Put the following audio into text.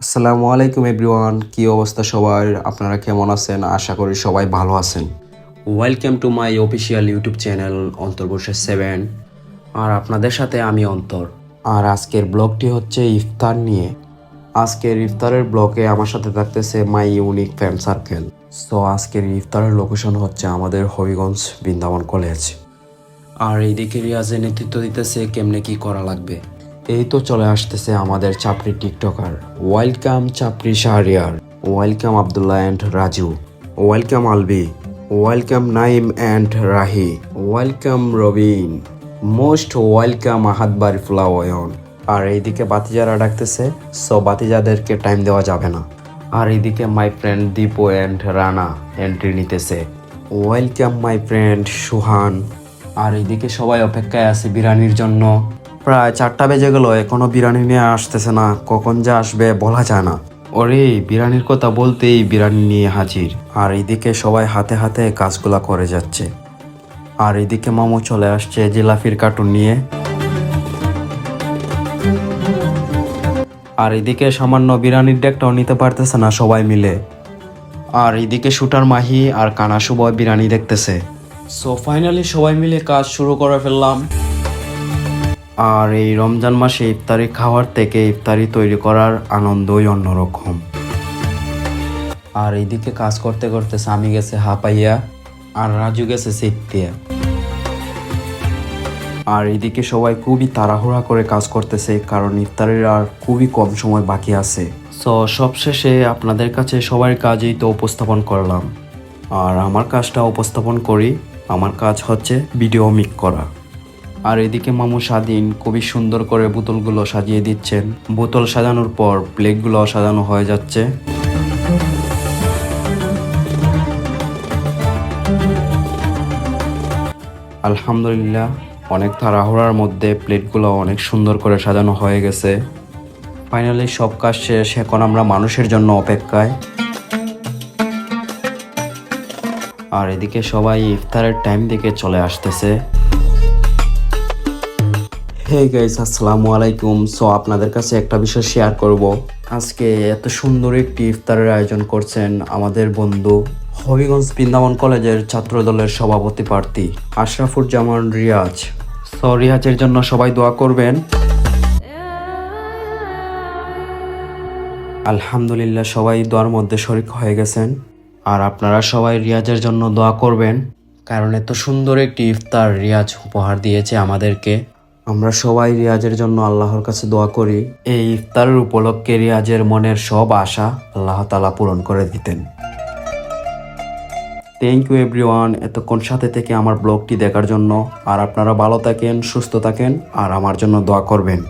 আসসালামু আলাইকুম এভরিওয়ান, কি অবস্থা সবার? আপনারা কেমন আছেন? আশা করি সবাই ভালো আছেন। Welcome to my official YouTube channel অন্তর্বর্ষে seven আর আপনাদের সাথে আমি অন্তর। আর আজকের ব্লগটি হচ্ছে ইফতার নিয়ে। আজকের ইফতারের ব্লগে আমার সাথে থাকতেছে my unique friend circle so আজকের ইফতারের লোকেশন হচ্ছে আমাদের হবিগঞ্জ বৃন্দাবন কলেজ আর এইদিকে রিয়াজে নেতৃত্ব দিতেছে কেমনে কি করা লাগবে। এই তো চলে আসতেছে আমাদের চাপড়ি TikToker. Welcome Chapri Shahriar. Welcome Abdullah and Raju. Welcome Albi. Welcome Naim and Rahi. Welcome Robin. Most welcome Ahad Barifullah won আর এইদিকে বাতিজারা ডাকতেছে, সো বাতিজাদেরকে টাইম দেওয়া যাবে না। আর এইদিকে my friend Dipu and Rana entry নিতেছে। Welcome my friend Suhan. আর এইদিকে সবাই অপেক্ষায় আছে বিরানির জন্য। প্রায় চারটা বেজে গেল, এখনও বিরিয়ানি নিয়ে আসতেছে না। কখন যে আসবে বলা যায় না। ওরে, বিরিয়ানির কথা বলতেই বিরিয়ানি নিয়ে হাজির। আর এদিকে সবাই হাতে হাতে কাজগুলা করে যাচ্ছে। আর এদিকে মামু চলে আসছে জিলাফির কার্টুন নিয়ে। আর এদিকে সামান্য বিরিয়ানির ডেকটাও নিতে পারতেছে না সবাই মিলে। আর এদিকে শুটার মাহি আর কানা শুভ বিরিয়ানি দেখতেছে। সো ফাইনালি সবাই মিলে কাজ শুরু করে ফেললাম। আর এই রমজান মাসে ইফতারি খাওয়ার থেকে ইফতারি তৈরি করার আনন্দই অন্যরকম। আর এইদিকে কাজ করতে করতে স্বামী গেছে হাঁপাইয়া আর রাজু গেছে সিকতিয়া আর এদিকে সবাই খুবই তাড়াহুড়া করে কাজ করতেছে কারণ ইফতারের আর খুবই কম সময় বাকি আছে। সো সবশেষে আপনাদের কাছে সবার কাজেই তো উপস্থাপন করলাম। আর আমার কাজটা উপস্থাপন করি, আমার কাজ হচ্ছে ভিডিও মিক করা। আর এদিকে মামু স্বাধীন খুবই সুন্দর করে বোতলগুলো সাজিয়ে দিচ্ছেন। বোতল সাজানোর পর প্লেটগুলো সাজানো হয়ে যাচ্ছে। আলহামদুলিল্লাহ, অনেক তাড়াহুড়ার মধ্যে প্লেটগুলো অনেক সুন্দর করে সাজানো হয়ে গেছে। ফাইনালি সব কাজ শেষ, এখন আমরা মানুষের জন্য অপেক্ষায়। আর এদিকে সবাই ইফতারের টাইম দিকে চলে আসতেছে। হে গাইস আসসালামু আলাইকুম। সো আপনাদের কাছে একটা বিষয় শেয়ার করব। আজকে এত সুন্দর একটি ইফতারের আয়োজন করছেন আমাদের বন্ধু হবিগঞ্জ বৃন্দাবন কলেজের ছাত্র দলের সভাপতি প্রার্থী আশরাফুর জামান রিয়াজ। সো রিয়াজের জন্য সবাই দোয়া করবেন। আলহামদুলিল্লাহ, সবাই দোয়ার মধ্যে শরিক হয়ে গেছেন। আর আপনারা সবাই রিয়াজের জন্য দোয়া করবেন। কারণ এত সুন্দর একটি ইফতার রিয়াজ উপহার দিয়েছে আমাদেরকে। আমরা সবাই রিয়াজের জন্য আল্লাহর কাছে দোয়া করি। এই ইফতারের উপলক্ষে রিয়াজের মনের সব আশা আল্লাহ তালা পূরণ করে দিতেন। থ্যাংক ইউ এভরিওয়ান এতক্ষণ সাথে থেকে আমার ব্লগটি দেখার জন্য। আর আপনারা ভালো থাকেন, সুস্থ থাকেন, আর আমার জন্য দোয়া করবেন।